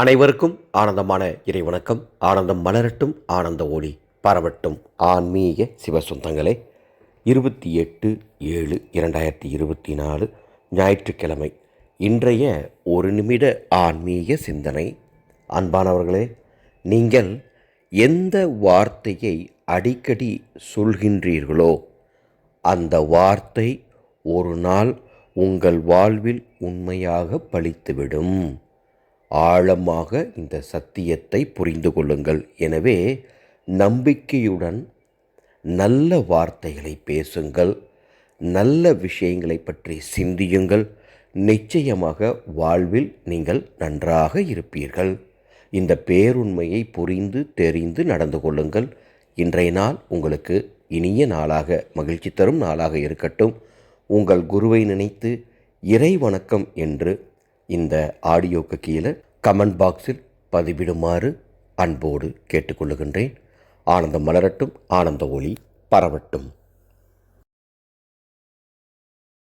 அனைவருக்கும் ஆனந்தமான இறைவணக்கம் ஆனந்தம் மலரட்டும் ஆனந்த ஒளி பரவட்டும். ஆன்மீக சிவசொந்தங்களே இருபத்தி எட்டு ஏழு இரண்டாயிரத்தி இருபத்தி நாலு ஞாயிற்றுக்கிழமை. இன்றைய ஒரு நிமிட ஆன்மீக சிந்தனை. அன்பானவர்களே நீங்கள் எந்த வார்த்தையை அடிக்கடி சொல்கின்றீர்களோ அந்த வார்த்தை ஒரு நாள் உங்கள் வாழ்வில் உண்மையாக பழித்துவிடும். ஆழமாக இந்த சத்தியத்தை புரிந்து கொள்ளுங்கள். எனவே நம்பிக்கையுடன் நல்ல வார்த்தைகளை பேசுங்கள். நல்ல விஷயங்களை பற்றி சிந்தியுங்கள். நிச்சயமாக வாழ்வில் நீங்கள் நன்றாக இருப்பீர்கள். இந்த பேருண்மையை புரிந்து தெரிந்து நடந்து கொள்ளுங்கள். இன்றைய நாள் உங்களுக்கு இனிய நாளாக மகிழ்ச்சி தரும் நாளாக இருக்கட்டும். உங்கள் குருவை நினைத்து இறை வணக்கம் என்று இந்த ஆடியோக்கு கீழே கமெண்ட் பாக்ஸில் பதிவிடுமாறு அன்போடு கேட்டுக்கொள்ளுகின்றேன். ஆனந்தம் மலரட்டும் ஆனந்த ஒளி பரவட்டும்.